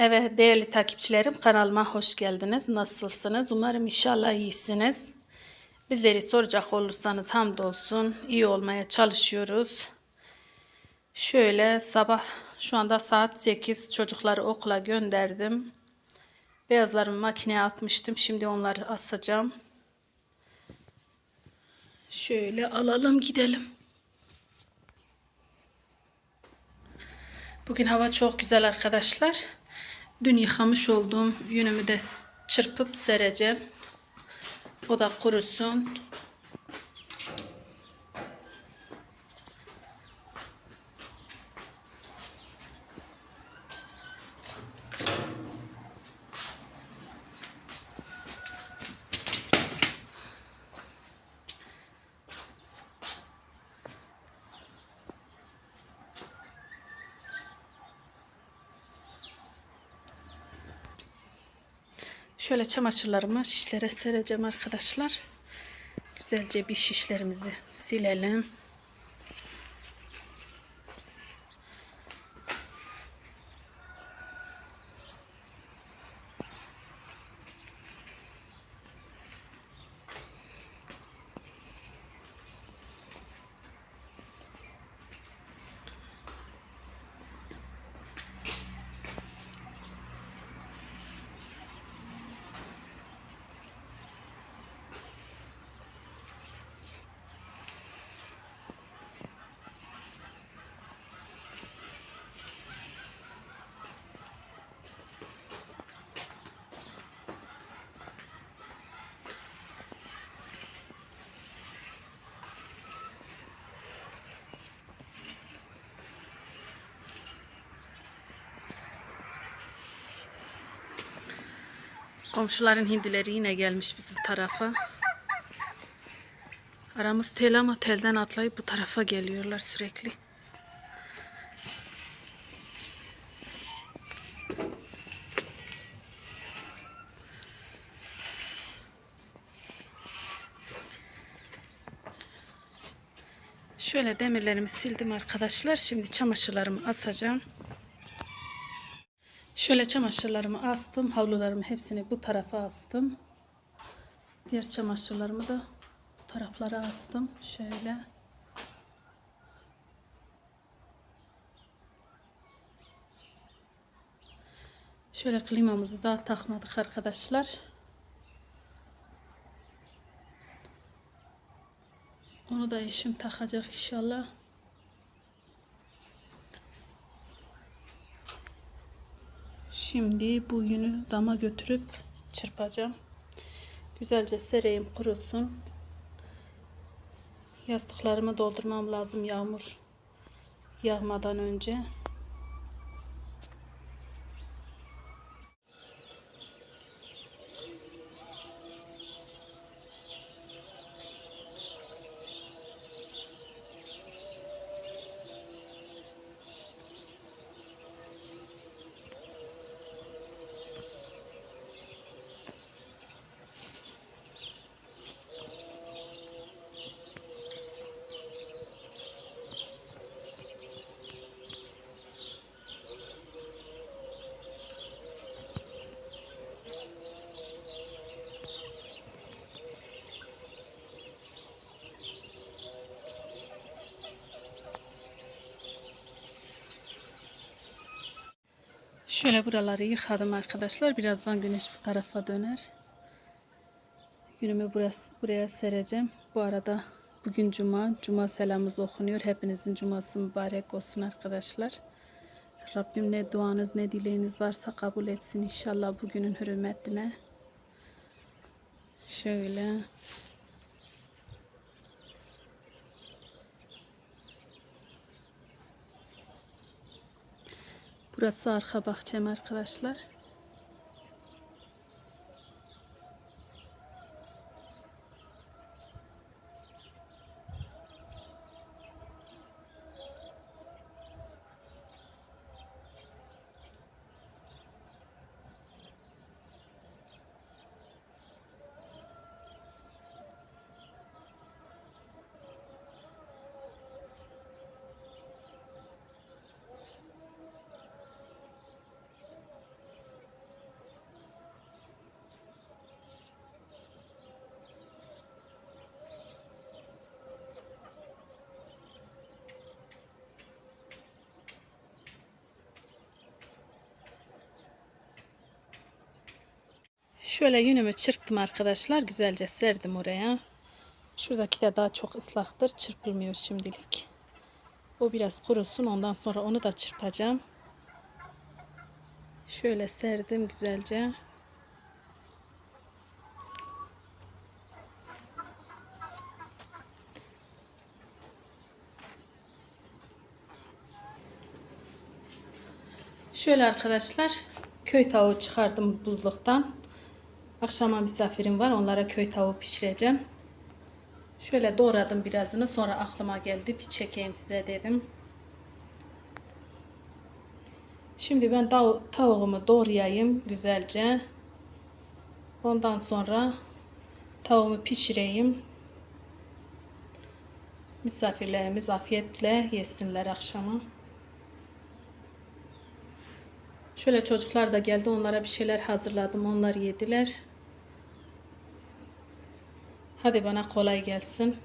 Evet değerli takipçilerim kanalıma hoş geldiniz. Nasılsınız? Umarım inşallah iyisiniz. Bizleri soracak olursanız hamdolsun iyi olmaya çalışıyoruz. Şöyle sabah şu anda saat 8 çocukları okula gönderdim. Beyazlarımı makineye atmıştım. Şimdi onları asacağım. Şöyle alalım gidelim. Bugün hava çok güzel arkadaşlar. Dün yıkamış olduğum yünümü de çırpıp sereceğim. O da kurusun. Şöyle çamaşırlarımı şişlere sereceğim arkadaşlar. Güzelce bir şişlerimizi silelim. Komşuların hindileri yine gelmiş bizim tarafa. Aramız tel ama telden atlayıp bu tarafa geliyorlar sürekli. Şöyle demirlerimi sildim arkadaşlar. Şimdi çamaşırlarımı asacağım. Şöyle çamaşırlarımı astım. Havlularımı hepsini bu tarafa astım. Diğer çamaşırlarımı da bu taraflara astım. Şöyle. Şöyle klimamızı daha takmadık arkadaşlar. Onu da eşim takacak inşallah. Şimdi bu yünü dama götürüp çırpacağım. Güzelce sereyim kurusun. Yastıklarımı doldurmam lazım yağmur yağmadan önce. Şöyle buraları yıkadım arkadaşlar. Birazdan güneş bu tarafa döner. Günümü burası, buraya sereceğim. Bu arada bugün cuma. Cuma selamımız okunuyor. Hepinizin cuması mübarek olsun arkadaşlar. Rabbim ne duanız ne dileğiniz varsa kabul etsin inşallah bugünün hürmetine. Şöyle. Burası arka bahçem arkadaşlar. Şöyle yünümü çırptım arkadaşlar. Güzelce serdim oraya. Şuradaki de daha çok ıslaktır. Çırpılmıyor şimdilik. O biraz kurusun. Ondan sonra onu da çırpacağım. Şöyle serdim güzelce. Şöyle arkadaşlar köy tavuğu çıkardım buzluktan. Akşama misafirim var. Onlara köy tavuğu pişireceğim. Şöyle doğradım birazını. Sonra aklıma geldi. Bir çekeyim size dedim. Şimdi ben tav- tavuğumu doğrayayım güzelce. Ondan sonra tavuğumu pişireyim. Misafirlerimiz afiyetle yesinler akşama. Şöyle çocuklar da geldi. Onlara bir şeyler hazırladım. Onlar yediler. Hadi bana kolay gelsin.